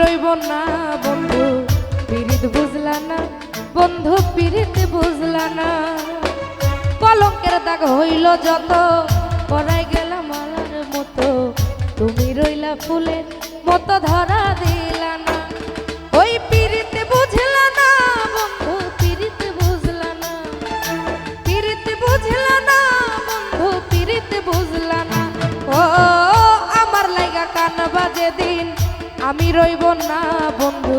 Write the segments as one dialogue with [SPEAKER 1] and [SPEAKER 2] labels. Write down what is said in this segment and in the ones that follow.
[SPEAKER 1] রইব না, বন্ধু, পিরিত বুঝলা না, বন্ধু, পিরিত বুঝলা না। কলঙ্কের দাগ হইল যত পড়াই গেলাম মালার মতো। তুমি রইলা ফুলের মতো ধরা দিলা রইব না বন্ধু।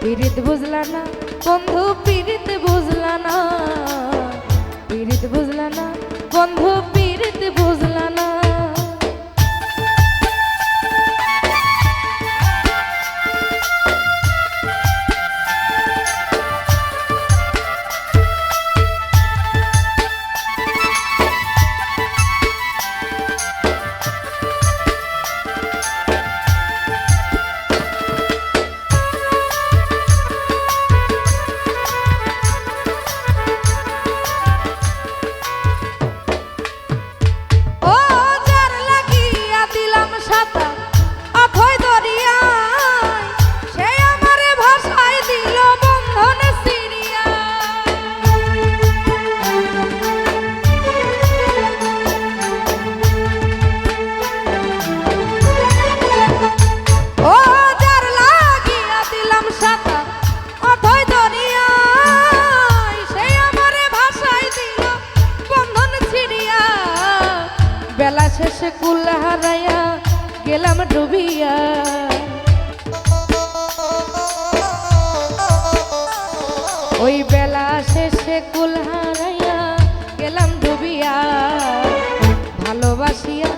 [SPEAKER 1] পীড়িত বুঝলা না বন্ধু পীড়িত বুঝলা না। পীড়িত বুঝলা না বন্ধু গেলাম ডুবিয়া। ওই বেলা শেষে কুল হারাইয়া গেলাম ডুবিয়া। ভালোবাসিয়া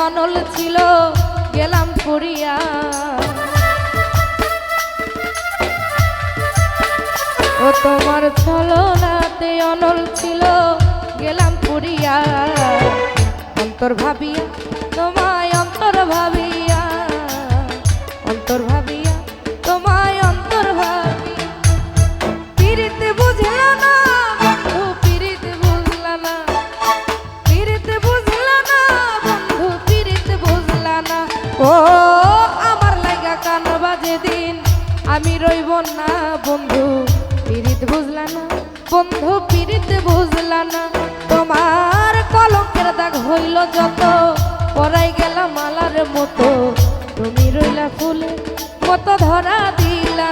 [SPEAKER 1] অনল ছিল গেলাম পড়িয়া ও তোমার ছলনাতে অনল ছিল গেলাম পুরিয়া অন্তর ভাবিয়া বন্ধু পিড়িতে বুঝলা না। তোমার কলঙ্কের দাগ হইল যত। পরাই গেল মালার মতো। তুমি রইলা ফুলে মতো ধরা দিলা